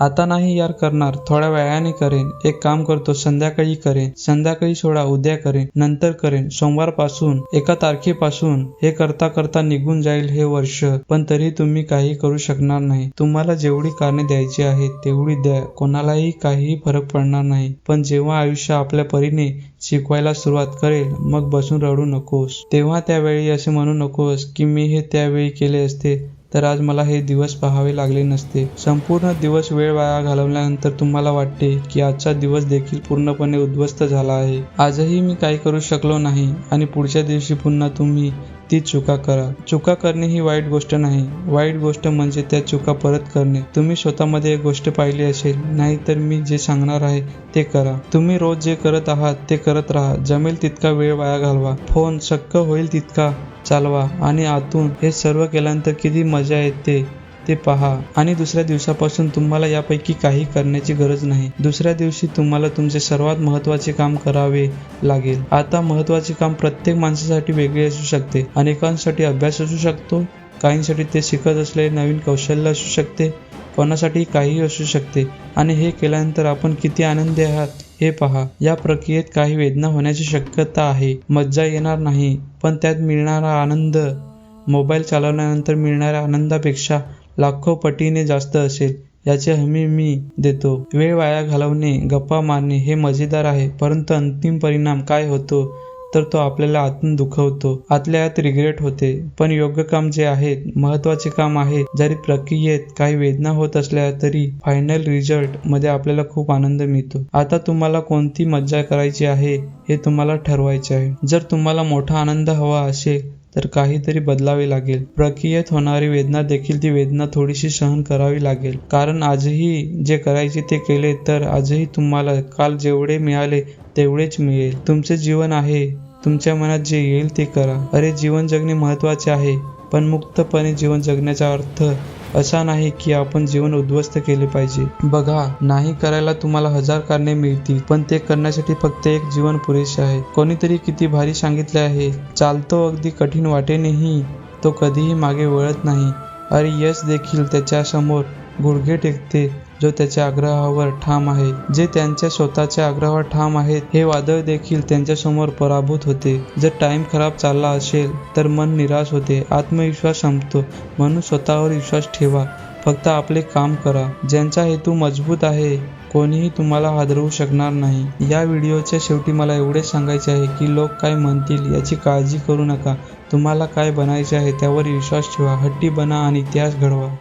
आता नाही यार करणार. थोड्या वेळाने करेन. एक काम करतो संध्याकाळी करेन. संध्याकाळी सोडा उद्या करेन. नंतर करेन. सोमवारपासून एका तारखेपासून हे करता करता निघून जाईल हे वर्ष. पण तरी तुम्ही काही करू शकणार नाही. तुम्हाला जेवढी कारणे द्यायची आहेत तेवढी द्या. कोणालाही काहीही फरक पडणार नाही. पण जेव्हा आयुष्य आपल्या परीने शिकवायला सुरुवात करेल मग बसून रडू नकोस. तेव्हा त्यावेळी असे म्हणू नकोस की मी हे त्यावेळी केले असते. तर आज मला हे दिवस पाहावे लागले नसते. संपूर्ण दिवस वेळ वाया घालवल्यानंतर तुम्हाला वाटते की आजचा दिवस देखील पूर्णपणे उद्ध्वस्त झाला आहे. आजही मी काही करू शकलो नाही आणि पुढच्या दिवशी पुन्हा तुम्ही ती चुका करा. चुका करणे ही वाईट गोष्ट नाही. वाईट गोष्ट म्हणजे त्या चुका परत करणे. तुम्ही स्वतःमध्ये एक गोष्ट पाहिली असेल नाहीतर मी जे सांगणार आहे ते करा. तुम्ही रोज जे करत आहात ते करत राहा. जमेल तितका वेळ वाया घालवा. फोन शक्य होईल तितका चालवा. आणि आतून हे सर्व केल्यानंतर किती मजा येते. ते पहा. आणि दुसऱ्या दिवसापासून तुम्हाला यापैकी काही करण्याची गरज नाही. दुसऱ्या दिवशी तुम्हाला तुमचे सर्वात महत्त्वाचे काम करावे लागेल. आता महत्त्वाचे काम प्रत्येक माणसासाठी वेगळे असू शकते. अनेकांसाठी अभ्यास असू शकतो. काहींसाठी ते शिकत असलेले नवीन कौशल्य असू शकते. कोणासाठी काहीही असू शकते. आणि हे केल्यानंतर आपण किती आनंदी आहात हे पहा. या प्रक्रियेत काही वेदना होण्याची शक्यता आहे. मज्जा येणार नाही. पण त्यात मिळणारा आनंद मोबाईल चालवल्यानंतर मिळणाऱ्या आनंदापेक्षा लाखो पटीने जास्त असेल याची हमी मी देतो. वेळ वाया घालवणे गप्पा मारणे हे मजेदार आहे परंतु अंतिम परिणाम काय होतो तर तो आपल्याला आतून दुखवतो. आतल्या आत रिग्रेट होते पण योग्य काम जे आहे महत्त्वाचे काम आहे. जरी प्रक्रियेत काही वेदना होत असल्या तरी फायनल रिझल्टमध्ये आपल्याला खूप आनंद मिळतो. आता तुम्हाला कोणती मज्जा करायची आहे हे तुम्हाला ठरवायचे आहे. जर तुम्हाला मोठा आनंद हवा असेल तर काहीतरी बदलावे लागेल. प्रक्रियेत होणारी वेदना देखील ती वेदना थोडीशी सहन करावी लागेल. कारण आजही जे करायचे ते केले तर आजही तुम्हाला काल जेवढे मिळाले तेवढेच मिळेल. तुमचे जीवन आहे तुमच्या मनात जे येईल ते करा. अरे जीवन जगणे महत्त्वाचे आहे पण मुक्तपणे जीवन जगण्याचा अर्थ असा नाही की आपण जीवन उद्ध्वस्त केले पाहिजे. बघा नाही करायला तुम्हाला हजार कारणे मिळतील पण ते करण्यासाठी फक्त एक जीवन पुरेसे आहे. कोणीतरी किती भारी सांगितले आहे चालतो अगदी कठीण वाटेनेही तो कधीही मागे वळत नाही. अरे यश देखील त्याच्यासमोर गुडघे टेकते. जो त्याच्या आग्रहावर ठाम आहे जे त्यांच्या स्वतःच्या आग्रहावर ठाम आहेत हे वादळ देखील त्यांच्यासमोर पराभूत होते. जर टाइम खराब चालला असेल तर मन निराश होते. आत्मविश्वास संपतो. म्हणून स्वतःवर विश्वास ठेवा. फक्त आपले काम करा. ज्यांचा हेतू मजबूत आहे कोणीही तुम्हाला हादरवू शकणार नाही. या व्हिडिओच्या शेवटी मला एवढे सांगायचे आहे की लोक काय म्हणतील याची काळजी करू नका. तुम्हाला काय बनायचे आहे त्यावर विश्वास ठेवा. हट्टी बना आणि इतिहास घडवा.